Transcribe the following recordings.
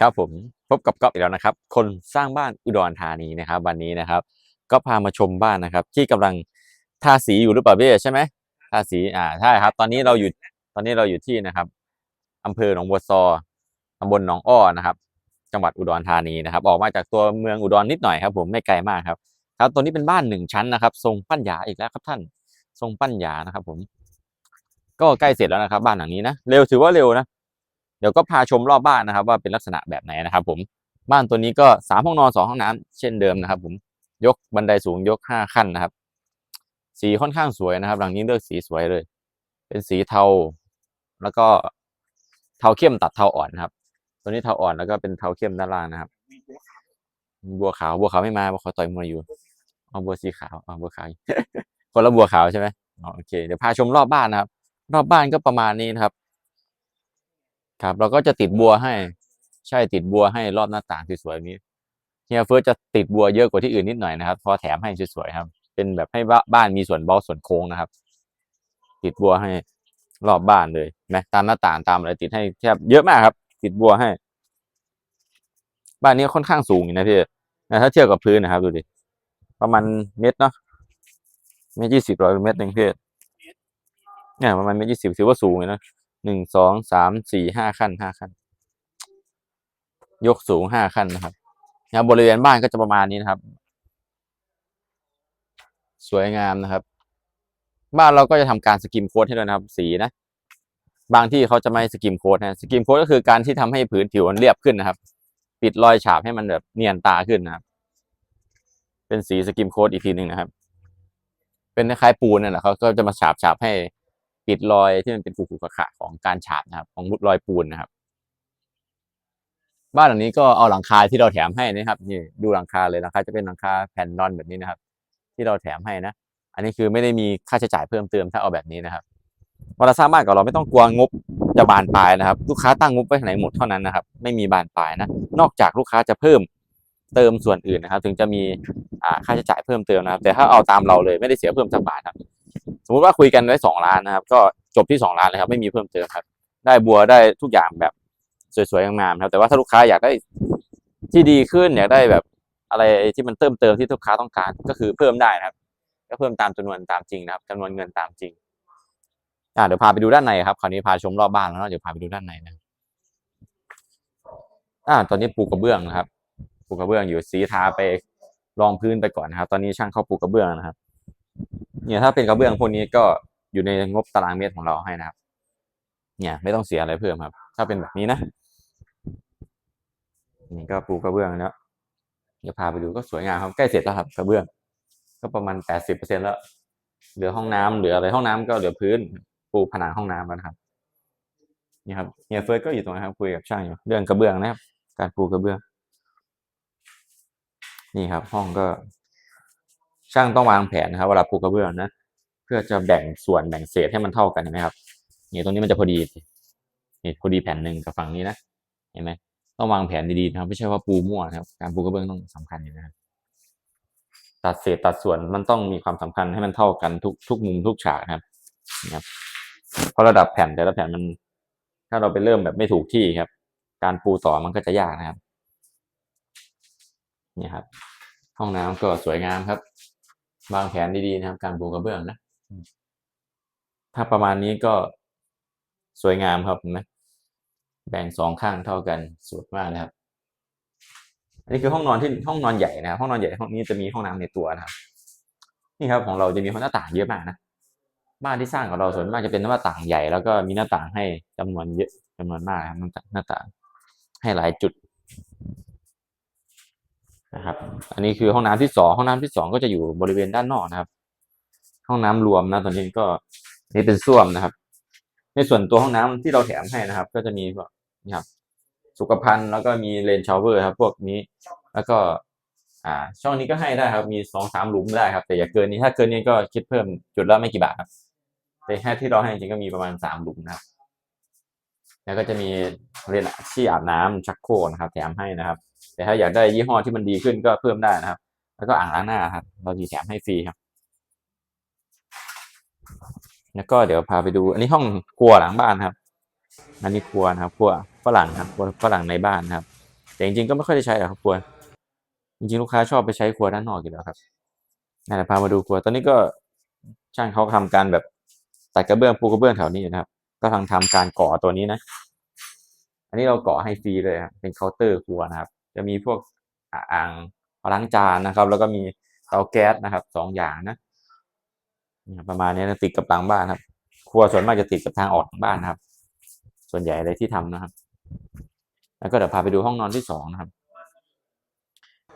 ครับผมพบกับก๊อฟอีกแล้วนะครับ คนสร้างบ้านอุดรธานีนะครับ วันนี้นะครับ ก็พามาชมบ้านนะครับ ที่กำลังทาสีอยู่หรือเปล่าพี่ใช่ไหมทาสีอ่าใช่ครับ ตอนนี้เราอยู่ตอนนี้เราอยู่ที่นะครับอำเภอหนองบัวซอตำบลหนองอ้อนะครับ จังหวัดอุดรธานีนะครับ ออกมาจากตัวเมืองอุดรนิดหน่อยครับ ผมไม่ไกลมากครับ ครับตัวนี้เป็นบ้านหนึ่งชั้นนะครับ ทรงปั้นหยาอีกแล้วครับท่าน ทรงปั้นหยานะครับ ผม ก็ใกล้เสร็จแล้วนะครับ บ้านหลังนี้นะเร็วถือว่าเร็วนะ เดี๋ยวก็พาชมรอบบ้านนะครับ ว่าเป็นลักษณะแบบไหนนะครับ ผมบ้านตัวนี้ก็สามห้องนอนสองห้องน้ำเช่นเดิมนะครับ ผมยกบันไดสูงยกห้าขั้นนะครับ สีค่อนข้างสวยนะครับ หลังนี้เลือกสีสวยเลย เป็นสีเทา แล้วก็เทาเข้มตัดเทาอ่อนนะครับ ตัวนี้เทาอ่อนแล้วก็เป็นเทาเข้มด้านล่างนะครับ บัวขาวบัวขาวไม่มาบัวขาวต่อยมวยอยู่เอาบัวสีขาวเอาบัวขาวคนละบัวขาวใช่ไหมโอเค เดี๋ยวพาชมรอบบ้านนะครับ รอบบ้านก็ประมาณนี้นะครับ ครับเราก็จะติดบัวให้ ใช่ติดบัวให้รอบหน้าต่างสวยๆแบบนี้เฮียเฟิร์สจะติดบัวเยอะกว่าที่อื่นนิดหน่อยนะครับ พอแถมให้สวยๆครับ เป็นแบบให้บ้านมีส่วนเบาส่วนโค้งนะครับ ติดบัวให้รอบบ้านเลยไหมตามหน้าต่างตามอะไรติดให้แทบเยอะมากครับ ติดบัวให้ บ้านนี้ค่อนข้างสูงอยู่นะพี่นะถ้าเทียบกับพื้นนะครับ ดูดิประมาณเมตรเนาะเมตรยี่สิบร้อยเมตรหนึ่งพี่เนี่ยประมาณเมตรยี่สิบถือว่าสูงเลยนะ หนึ่งสองสามสี่ห้าขั้นห้าขั้น ยกสูงห้าขั้นนะครับนะบบริเวณบ้านก็จะประมาณนี้นะครับ สวยงามนะครับ บ้านเราก็จะทำการสกิมโค้ดให้ด้วยนะครับ สีนะ บางที่เขาจะไม่สกิมโค้ดนะสกิมโค้ดก็คือการที่ทำให้ผืนผิวมันเรียบขึ้นนะครับ ปิดรอยฉาบให้มันแบบเนียนตาขึ้นนะครับ เป็นสีสกิมโค้ดอีกทีหนึ่งนะครับ เป็นคล้ายปูนนั่นแหละเขาก็จะมาฉาบฉาบให้ ปิดรอยที่มันเป็นขุๆขะๆของการฉาบนะครับ ของมุดรอยปูนนะครับ บ้านหลังนี้ก็เอาหลังคาที่เราแถมให้นะครับนี่ดูหลังคาเลยหลังคาจะเป็นหลังคาแผ่นนอนแบบนี้นะครับ ที่เราแถมให้นะอันนี้คือไม่ได้มีค่าใช้จ่ายเพิ่มเติมถ้าเอาแบบนี้นะครับเวลาสร้างบ้านกับเราไม่ต้องกลัวงบจะบานปลายนะครับ ลูกค้าตั้งงบไว้ไหนหมดเท่านั้นนะครับ ไม่มีบานปลายนะนอกจากลูกค้าจะเพิ่มเติมส่วนอื่นนะครับ ถึงจะมีค่าใช้จ่ายเพิ่มเติมนะครับ แต่ถ้าเอาตามเราเลยไม่ได้เสียเพิ่มสักบาทครับ สมมติว่าคุยกันไว้สองล้านนะครับ ก็จบที่สองล้านเลยครับ ไม่มีเพิ่มเติมครับ ได้บัวได้ทุกอย่างแบบสวยๆงามๆครับ แต่ว่าถ้าลูกค้าอยากได้ที่ดีขึ้นอยากได้แบบอะไรที่มันเติมเติมที่ลูกค้าต้องการก็คือเพิ่มได้นะครับ ก็เพิ่มตามจำนวนตามจริงนะครับจำนวนเงินตามจริงอ่าเดี๋ยวพาไปดูด้านในครับคราวนี้พาชมรอบบ้านแล้วเนอะเดี๋ยวพาไปดูด้านในนะอ่า ตอนนี้ปูกระเบื้องนะครับ ปูกระเบื้องอยู่สีทาไปรองพื้นไปก่อนนะครับ ตอนนี้ช่างเข้าปูกระเบื้องนะครับ เนี่ยถ้าเป็นกระเบื้องพวกนี้ก็อยู่ในงบตารางเมตรของเราให้นะครับ เนี่ยไม่ต้องเสียอะไรเพิ่มครับ ถ้าเป็นแบบนี้นะ นี่ก็ปูกระเบื้องแล้วเดี๋ยวพาไปดูก็สวยงามครับใกล้เสร็จแล้วครับกระเบื้อง ก็ประมาณแปดสิบเปอร์เซ็นแล้วเหลือห้องน้ำเหลืออะไรห้องน้ำก็เหลือพื้น ปูผนังห้องน้ำแล้วนะครับนี่ครับเฮียเฟิร์สก็อยู่ตรงนั้นครับคุยกับช่างอยู่เรื่องกระเบื้องนะครับ การปูกระเบื้อง นี่ครับ ห้องก็ ช่างต้องวางแผนนะครับเวลาปูกระเบื้องนะเพื่อจะแบ่งส่วนแบ่งเศษให้มันเท่ากันเห็นไหมครับนี่ตรงนี้มันจะพอดีนี่พอดีแผ่นหนึ่งกับฝั่งนี้นะเห็นไหมต้องวางแผนดีๆนะครับ ไม่ใช่ว่าปูมั่วนะครับ การปูกระเบื้องต้องสำคัญอยู่นะครับตัดเศษตัดส่วนมันต้องมีความสำคัญให้มันเท่ากันทุกทุกมุมทุกฉากครับนะครับเพราะระดับแผ่นแต่ละแผ่นมัน ถ้าเราไปเริ่มแบบไม่ถูกที่ครับ การปูต่อมันก็จะยากนะครับนี่ครับ ห้องน้ำก็สวยงามครับ วางแผนดีๆนะครับ การปูกระเบื้องนะ ถ้าประมาณนี้ก็สวยงามครับเห็นะ แบ่งสองข้างเท่ากันสวยมากนะครับ อันนี้คือห้องนอนที่ห้องนอนใหญ่นะครับห้องนอนใหญ่ห้องนี้จะมีห้องน้ำในตัวนะครับ นี่ครับของเราจะมีหน้าต่างเยอะมากนะบ้านที่สร้างของเราส่วนมากจะเป็นหน้าต่างใหญ่แล้วก็มีหน้าต่างให้จำนวนเยอะจำนวนมากครับหน้าต่างให้หลายจุด นะครับ อันนี้คือห้องน้ำที่สองห้องน้ำที่สองก็จะอยู่บริเวณด้านนอกนะครับ ห้องน้ำรวมนะตอนนี้ก็นี่เป็นส้วมนะครับ ในส่วนตัวห้องน้ำที่เราแถมให้นะครับ ก็จะมีนี่ครับสุขภัณฑ์แล้วก็มีเลนชาวเวอร์ครับ พวกนี้แล้วก็อ่าช่องนี้ก็ให้ได้ครับ มีสองสามหลุมได้ครับ แต่อย่าเกินนี้ถ้าเกินนี้ก็คิดเพิ่มจุดละไม่กี่บาทครับแต่แค่ที่เราให้จริงก็มีประมาณสามหลุมนะครับ แล้วก็จะมีเรนที่อาบน้ำชักโครกนะครับ แถมให้นะครับ แต่ถ้าอยากได้ยี่ห้อที่มันดีขึ้นก็เพิ่มได้นะครับ แล้วก็อ่างล้างหน้าครับ เรามีแถมให้ฟรีครับ แล้วก็เดี๋ยวพาไปดู อันนี้ห้องครัวหลังบ้านครับ อันนี้ครัวนะครับ ครัวฝรั่งครับ ครัวฝรั่งในบ้านนะครับ แต่จริงๆก็ไม่ค่อยได้ใช้หรอกครับครัว จริงๆลูกค้าชอบไปใช้ครัวด้านนอกอยู่แล้วครับนั่นแหละพามาดูครัว ตอนนี้ก็ช่างเขาทำการแบบตัดกระเบื้องปูกระเบื้องแถวนี้นะครับ ก็ทำทำการก่อตัวนี้นะ อันนี้เราก่อให้ฟรีเลยครับ เป็นเคาน์เตอร์ครัวนะครับ จะมีพวกอ่างล้างจานนะครับ แล้วก็มีเตาแก๊สนะครับสองอย่างนะประมาณนี้นะติดกับหลังบ้านครับ ครัวส่วนมากจะติดกับทางออกของบ้านนะครับ ส่วนใหญ่เลยที่ทำนะครับ แล้วก็เดี๋ยวพาไปดูห้องนอนที่สองนะครับ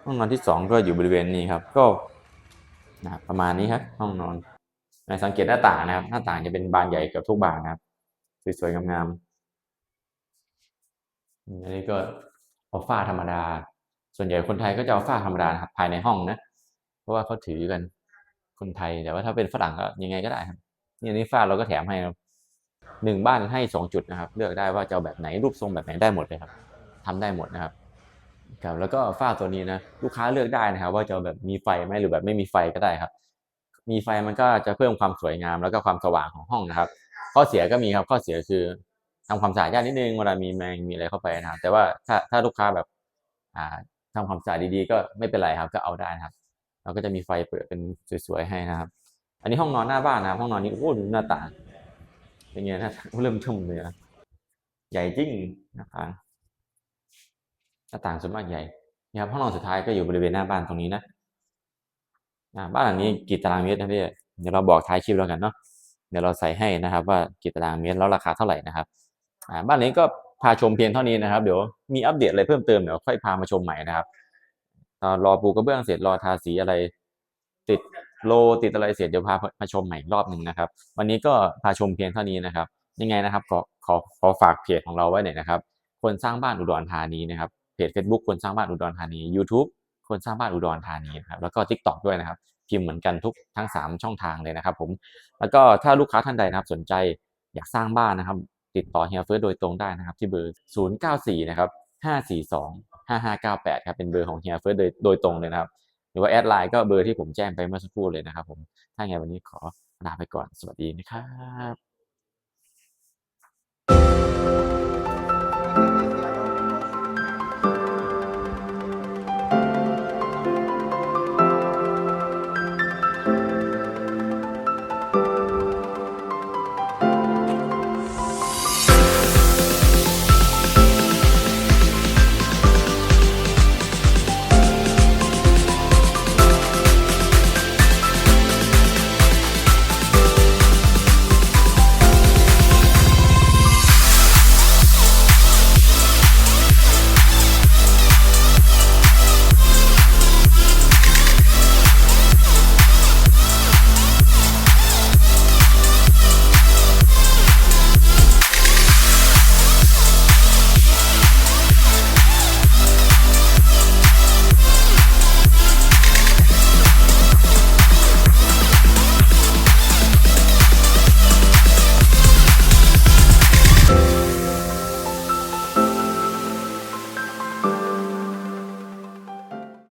ห้องนอนที่สองก็อยู่บริเวณนี้ครับ ก็นะครับประมาณนี้ครับ ห้องนอนในสังเกตหน้าต่างนะครับ หน้าต่างจะเป็นบานใหญ่เกับทุกบานนะครับ สวยๆงามๆอันนี้ก็ เอาฝ้าธรรมดา ส่วนใหญ่คนไทยก็จะเอาฝ้าธรรมดาครับภายในห้องนะ เพราะว่าเขาถือกันคนไทยแต่ว่าถ้าเป็นฝรั่งก็ยังไงก็ได้ครับนี่นี้ฝ้าเราก็แถมให้ครับหนึ่งบ้านให้สองจุดนะครับ เลือกได้ว่าจะเอาแบบไหนรูปทรงแบบไหนได้หมดเลยครับทำได้หมดนะครับครับแล้วก็ฝ้าตัวนี้นะลูกค้าเลือกได้นะครับ ว่าจะแบบมีไฟไหมหรือแบบไม่มีไฟก็ได้ครับ มีไฟมันก็จะเพิ่มความสวยงามแล้วก็ความสว่างของห้องนะครับ ข้อเสียก็มีครับข้อเสียคือ ทำความสะอาดยากนิดนึงเวลามีแมงมีอะไรเข้าไปนะครับแต่ว่าถ้าถ้าลูกค้าแบบ อ่าทำความสะอาดดีๆ ก็ไม่เป็นไรครับ ก็เอาได้นะครับเราก็จะมีไฟเปิดเป็นสวยๆให้นะครับ อันนี้ห้องนอนหน้าบ้านนะครับ ห้องนอนนี้โอ้โหหน้าต่างเป็นไงหน้าต่างเริ่มทุ่มเลยนะใหญ่จริงน้าต่างหน้าต่างส่วนมากใหญ่นี่ครับห้องนอนสุดท้ายก็อยู่บริเวณหน้าบ้านตรงนี้นะบ้านหลังนี้กี่ตารางเมตรนะพี่เดี๋ยวเราบอกท้ายคลิปแล้วกันเนาะเดี๋ยวเราใส่ให้นะครับ ว่ากี่ตารางเมตรแล้วราคาเท่าไหร่นะครับ บ้านนี้ก็พาชมเพียงเท่านี้นะครับ เดี๋ยวมีอัปเดตอะไรเพิ่มเติมเดี๋ยวค่อยพามาชมใหม่นะครับรอปูกระเบื้องเสร็จรอทาสีอะไร ติดโลติดอะไรเสร็จเดี๋ยวพามาชมใหม่อีกรอบหนึ่งนะครับ วันนี้ก็พาชมเพียงเท่านี้นะครับ ยังไงนะครับขอขอขอฝากเพจของเราไว้หน่อยนะครับ คนสร้างบ้านอุดรธานีนะครับเพจ Facebook คนสร้างบ้านอุดรธานี YouTube คนสร้างบ้านอุดรธานีนะครับแล้วก็ TikTok ด้วยนะครับพิมพ์เหมือนกันทุกทั้ง 3 ช่องทางเลยนะครับ ผมแล้วก็ถ้าลูกค้าท่านใดนะครับสนใจอยากสร้างบ้านนะครับ ติดต่อเฮียเฟิร์สโดยตรงได้นะครับ ที่เบอร์ 094 นะครับ 542 5598 ครับ เป็นเบอร์ของเฮียเฟิร์สโดยโดยตรงเลยนะครับ หรือว่าแอดไลน์ก็เบอร์ที่ผมแจ้งไปเมื่อสักครู่เลยนะครับผมถ้าไงวันนี้ขอลาไปก่อนสวัสดีนะครับ